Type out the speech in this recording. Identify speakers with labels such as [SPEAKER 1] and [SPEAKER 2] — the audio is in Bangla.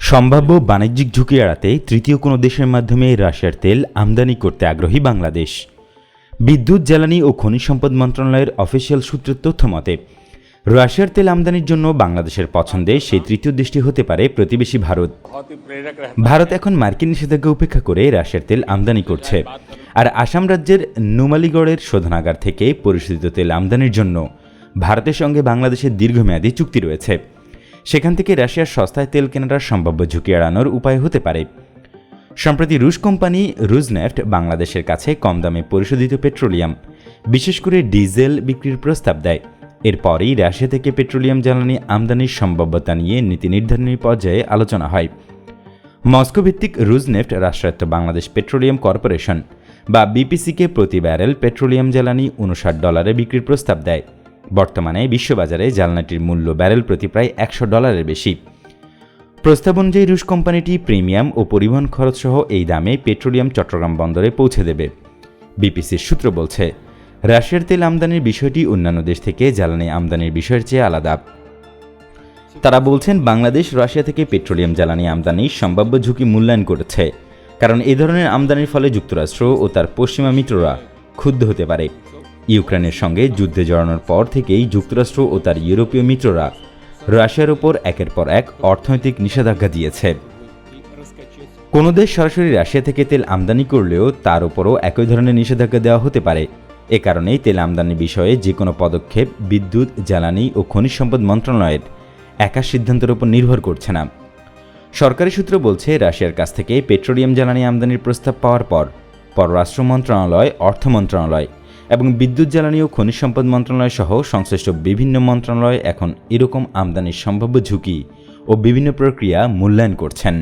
[SPEAKER 1] সম্ভাব্য বাণিজ্যিক ঝুঁকি এড়াতে তৃতীয় কোনো দেশের মাধ্যমে রাশিয়ার তেল আমদানি করতে আগ্রহী বাংলাদেশ। বিদ্যুৎ, জ্বালানি ও খনিজ সম্পদ মন্ত্রণালয়ের অফিসিয়াল সূত্রের তথ্য মতে, রাশিয়ার তেল আমদানির জন্য বাংলাদেশের পছন্দে সেই তৃতীয় দেশটি হতে পারে প্রতিবেশী ভারত। ভারত এখন মার্কিন নিষেধাজ্ঞা উপেক্ষা করে রাশিয়ার তেল আমদানি করছে। আর আসাম রাজ্যের নুমালিগড়ের শোধনাগার থেকে পরিশোধিত তেল আমদানির জন্য। ভারতের সঙ্গে বাংলাদেশের দীর্ঘমেয়াদী চুক্তি রয়েছে। সেখান থেকে রাশিয়ার সস্তায় তেল কেনার সম্ভাব্য ঝুঁকি এড়ানোর উপায় হতে পারে। সম্প্রতি রুশ কোম্পানি রুজনেফট বাংলাদেশের কাছে কম দামে পরিশোধিত পেট্রোলিয়াম, বিশেষ করে ডিজেল বিক্রির প্রস্তাব দেয়। এরপরই রাশিয়া থেকে পেট্রোলিয়াম জ্বালানি আমদানির সম্ভাব্যতা নিয়ে নীতি নির্ধারণী পর্যায়ে আলোচনা হয়। মস্কো ভিত্তিক রুজনেফট রাষ্ট্রায়ত্ত বাংলাদেশ পেট্রোলিয়াম কর্পোরেশন বা বিপিসিকে প্রতি ব্যারেল পেট্রোলিয়াম জ্বালানি উনষাট ডলারে বিক্রির প্রস্তাব দেয়। বর্তমানে বিশ্ববাজারে জ্বালানিটির মূল্য ব্যারেল প্রতি প্রায় একশো ডলারের বেশি। প্রস্তাব অনুযায়ী রুশ কোম্পানিটি প্রিমিয়াম ও পরিবহন খরচ সহ এই দামে পেট্রোলিয়াম চট্টগ্রাম বন্দরে পৌঁছে দেবে। বিপিসির সূত্র বলছে, রাশিয়ার তেল আমদানির বিষয়টি অন্যান্য দেশ থেকে জ্বালানি আমদানির বিষয়ের চেয়ে আলাদা। তারা বলছেন, বাংলাদেশ রাশিয়া থেকে পেট্রোলিয়াম জ্বালানি আমদানির সম্ভাব্য ঝুঁকি মূল্যায়ন করেছে, কারণ এ ধরনের আমদানির ফলে যুক্তরাষ্ট্র ও তার পশ্চিমা মিত্ররা ক্ষুব্ধ হতে পারে। ইউক্রেনের সঙ্গে যুদ্ধে জড়ানোর পর থেকেই যুক্তরাষ্ট্র ও তার ইউরোপীয় মিত্ররা রাশিয়ার ওপর একের পর এক অর্থনৈতিক নিষেধাজ্ঞা দিয়েছে। কোনো দেশ সরাসরি রাশিয়া থেকে তেল আমদানি করলেও তার উপরও একই ধরনের নিষেধাজ্ঞা দেওয়া হতে পারে। এ কারণেই তেল আমদানি বিষয়ে যে কোনো পদক্ষেপ বিদ্যুৎ, জ্বালানি ও খনিজ সম্পদ মন্ত্রণালয়ের একা সিদ্ধান্তের উপর নির্ভর করছে না। সরকারি সূত্র বলছে, রাশিয়ার কাছ থেকে পেট্রোলিয়াম, জ্বালানি আমদানির প্রস্তাব পাওয়ার পর পররাষ্ট্র মন্ত্রণালয়, অর্থ মন্ত্রণালয় এবং বিদ্যুৎ, জ্বালানি ও খনিজ সম্পদ মন্ত্রণালয় সহ সংশ্লিষ্ট বিভিন্ন মন্ত্রণালয় এখন এরকম আমদানির সম্ভাব্য ঝুঁকি ও বিভিন্ন প্রক্রিয়া মূল্যায়ন করছেন।